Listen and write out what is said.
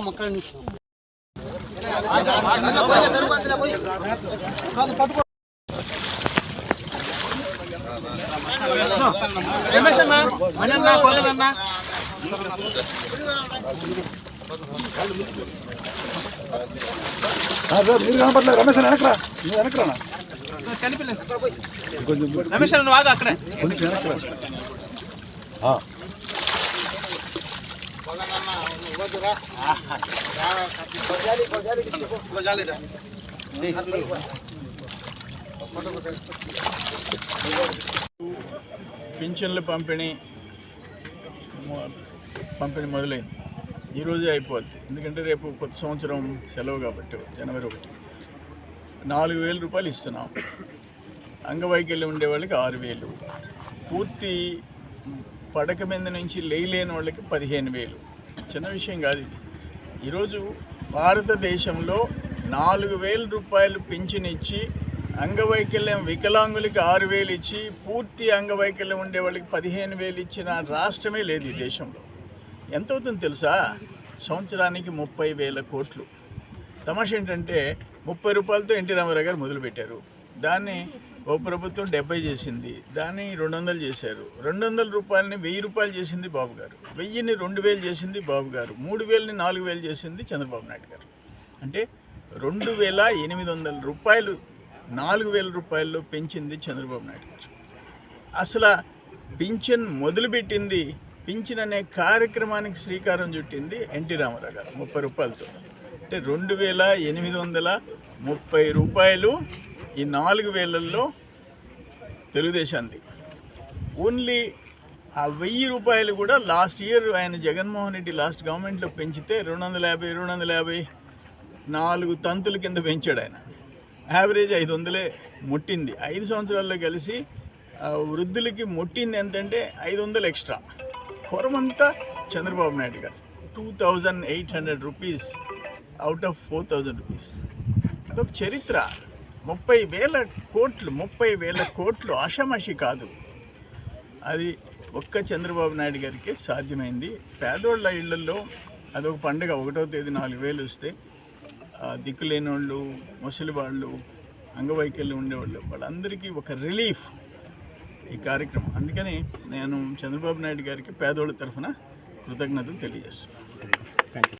ಮಕ್ಕಳ ಮಕ್ಕಳ రమేష్ అన్న మణి అన్న కోదన్ అన్న సార్ మీరు కనపడలేదు రమేష్ అన్న వెనకరా నువ్వు వెనకరా కనిపించలేదు. రమేష్ అన్న నువ్వు ఆగు అక్కడే. కొంచెం వెనకరా. పింఛన్ల పంపిణీ పంపిణీ మొదలైంది. ఈరోజే అయిపోద్ది. ఎందుకంటే రేపు కొత్త సంవత్సరం సెలవు కాబట్టి జనవరి ఒకటి. నాలుగు వేల రూపాయలు ఇస్తున్నాం. అంగవైకల్యం ఉండే వాళ్ళకి ఆరు వేలు. పూర్తి పడక మీద నుంచి లేయలేని వాళ్ళకి పదిహేను వేలు. చిన్న విషయం కాదు. ఇది ఈరోజు భారతదేశంలో నాలుగు వేల రూపాయలు పింఛన్ ఇచ్చి అంగవైకల్యం వికలాంగులకి ఆరు వేలు ఇచ్చి పూర్తి అంగవైకల్యం ఉండే వాళ్ళకి పదిహేను వేలు ఇచ్చిన రాష్ట్రమే లేదు ఈ దేశంలో. ఎంత అవుతుంది తెలుసా? సంవత్సరానికి ముప్పై వేల కోట్లు. తమాష ఏంటంటే ముప్పై రూపాయలతో ఎన్టీ రామారావు గారు మొదలుపెట్టారు. దాన్ని ఓ ప్రభుత్వం డెబ్బై చేసింది దాన్ని రెండు వందలు చేశారు. రెండు వందల రూపాయలని వెయ్యి రూపాయలు చేసింది బాబు గారు. వెయ్యిని రెండు వేలు చేసింది బాబు గారు. మూడు వేలని నాలుగు వేలు చేసింది చంద్రబాబు నాయుడు గారు. అంటే రెండు వేల ఎనిమిది వందల రూపాయలు నాలుగు వేల రూపాయల్లో పెంచింది చంద్రబాబు నాయుడు గారు. అసలు పింఛన్ మొదలుపెట్టింది పింఛన్ అనే కార్యక్రమానికి శ్రీకారం చుట్టింది ఎన్టీ రామారావు గారు ముప్పై రూపాయలతో. అంటే రెండు వేల ఎనిమిది వందల ముప్పై రూపాయలు ఈ నాలుగు వేలల్లో తెలుగుదేశాంది ఓన్లీ ఆ వెయ్యి రూపాయలు కూడా లాస్ట్ ఇయర్ ఆయన జగన్మోహన్ రెడ్డి లాస్ట్ గవర్నమెంట్లో పెంచితే రెండు వందల యాభై రెండు వందల యాభై నాలుగు తంతుల కింద పెంచాడు ఆయన. యావరేజ్ ఐదు వందలే ముట్టింది. ఐదు సంవత్సరాల్లో కలిసి ఆ, వృద్ధులకి ముట్టింది ఎంతంటే ఐదు వందలు ఎక్స్ట్రా పొరమంతా చంద్రబాబు నాయుడు గారు. Two thousand eight hundred rupees out of four thousand rupees అదొక చరిత్ర. ముప్పై వేల కోట్లు ముప్పై వేల కోట్లు ఆషామాషి కాదు. అది ఒక్క చంద్రబాబు నాయుడు గారికి సాధ్యమైంది. పేదోళ్ళ ఇళ్ళలో అదొక పండుగ ఒకటో తేదీ నాలుగు వేలు వస్తే దిక్కులేని వాళ్ళు ముసలి వాళ్ళు అంగవైకల్యం ఉండేవాళ్ళు వాళ్ళందరికీ ఒక రిలీఫ్ ఈ కార్యక్రమం. అందుకని నేను చంద్రబాబు నాయుడు గారికి పేదోళ్ళ తరఫున కృతజ్ఞతలు తెలియజేస్తున్నాను.